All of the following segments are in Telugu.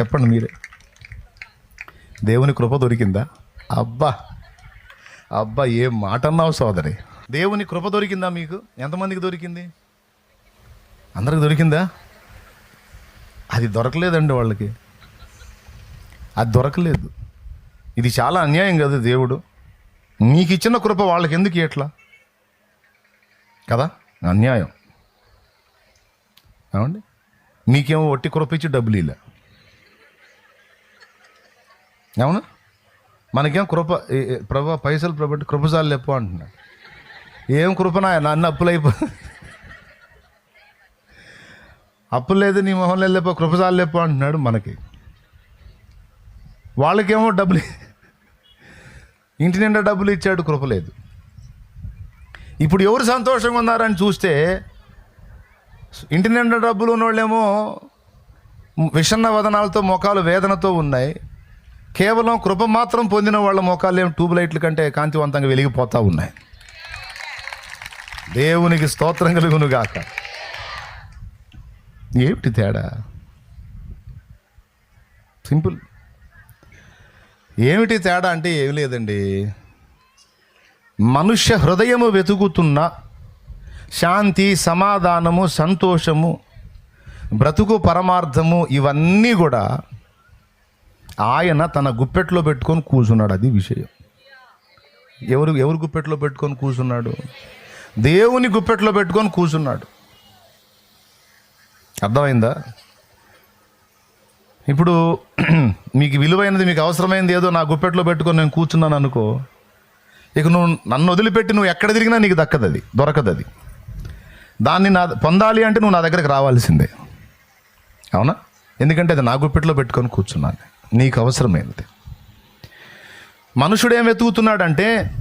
చెప్పండి మీరే. దేవుని కృప దొరికిందా? అబ్బా! అబ్బా ఏం మాట అన్నావు సోదరి? దేవుని కృప దొరికిందా మీకు? ఎంతమందికి దొరికింది? అందరికి దొరికిందా? అది దొరకలేదండి వాళ్ళకి. అది దొరకలేదు. ఇది చాలా అన్యాయం కదా దేవుడు. నీకు ఇచ్చిన కృప వాళ్ళకి ఎందుకు ఎట్లా కదా? అన్యాయం. ఏమండి నీకేమో ఒట్టి కృప ఇచ్చి డబ్బులు ఇలా అవునా. మనకేం కృప ప్రభా పైసలు ప్రభు కృపజాలు లేపు అంటున్నాడు. ఏం కృపనా నన్ను అప్పులైపో అప్పులు లేదు నీ మొహంలో లేపో కృపజాలు లేపో అంటున్నాడు మనకి. వాళ్ళకేమో డబ్బులు ఇంటి నిండా డబ్బులు ఇచ్చాడు కృప లేదు. ఇప్పుడు ఎవరు సంతోషంగా ఉన్నారని చూస్తే ఇంటి నిండా డబ్బులు ఉన్నోళ్ళేమో విషన్న వదనాలతో మొఖాలు వేదనతో ఉన్నాయి. కేవలం కృప మాత్రం పొందిన వాళ్ళ మొఖాలు ఏం ట్యూబ్ లైట్ల కంటే కాంతివంతంగా వెలిగిపోతూ ఉన్నాయి. దేవునికి స్తోత్రం కలుగును గాక. ఏమిటి తేడా? సింపుల్. ఏమిటి తేడా అంటే ఏమి లేదండి. మనుష్య హృదయము వెతుకుతున్న శాంతి సమాధానము సంతోషము బ్రతుకు పరమార్థము ఇవన్నీ కూడా ఆయన తన గుప్పెట్లో పెట్టుకొని కూర్చున్నాడు అది విషయం. ఎవరు ఎవరు గుప్పెట్లో పెట్టుకొని కూర్చున్నాడు? దేవుని గుప్పెట్లో పెట్టుకొని కూర్చున్నాడు. అర్థమైందా? ఇప్పుడు మీకు విలువైనది మీకు అవసరమైనది ఏదో నా గుప్పెట్లో పెట్టుకొని నేను కూర్చున్నాను అనుకో ఇక నువ్వు నన్ను వదిలిపెట్టి నువ్వు ఎక్కడ తిరిగినా నీకు దక్కదు అది దొరకదు అది. దాన్ని నా పొందాలి అంటే నువ్వు నా దగ్గరికి రావాల్సిందే. అవునా? ఎందుకంటే అది నా గుప్పెట్లో పెట్టుకొని కూర్చున్నాను. నీకు అవసరమైనది. మనుషుడు వెతుకుతున్నాడంటే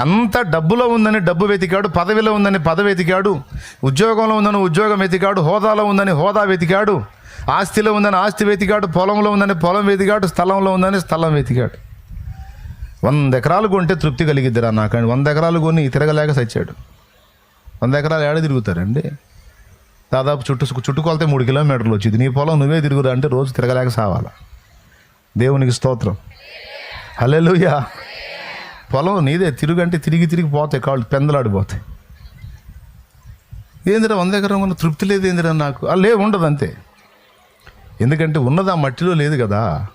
అంత డబ్బులో ఉందని డబ్బు వెతికాడు పదవిలో ఉందని పదవి వెతికాడు ఉద్యోగంలో ఉందని ఉద్యోగం వెతికాడు హోదాలో ఉందని హోదా వెతికాడు ఆస్తిలో ఉందని ఆస్తి వెతికాడు పొలంలో ఉందని పొలం వెతికాడు స్థలంలో ఉందని స్థలం వెతికాడు. వంద ఎకరాలు కొంటే తృప్తి కలిగిద్దిరా నాకండి. వంద ఎకరాలు కొని తిరగలేక సచ్చాడు. వంద ఎకరాలు ఏడ తిరుగుతారండి? దాదాపు చుట్టూ చుట్టుకొలితే మూడు కిలోమీటర్లు వచ్చింది. నీ పొలం నువ్వే తిరుగురా అంటే రోజు తిరగలేక సావాలా? దేవునికి స్తోత్రం. హలెలుయా పొలం నీదే తిరుగంటే తిరిగి తిరిగి పోతాయి కాళ్ళు పెందలాడిపోతాయి. ఏందిరా వంద ఎకరం ఉన్న తృప్తి లేదు ఏందిరా నాకు? అలా లేవు ఉండదు అంతే. ఎందుకంటే ఉన్నదా మట్టిలో లేదు కదా.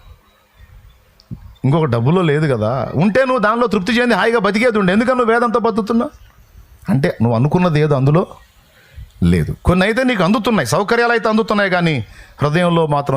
ఇంకొక డబ్బులో లేదు కదా. ఉంటే నువ్వు దానిలో తృప్తి చెంది హాయిగా బతికేది ఉండే. ఎందుకని నువ్వు వేదంతో బతుకుతున్నావు? అంటే నువ్వు అనుకున్నది ఏదో అందులో? లేదు. కొన్ని అయితే నీకు అందుతున్నాయి సౌకర్యాలు అయితే అందుతున్నాయి కానీ హృదయంలో మాత్రం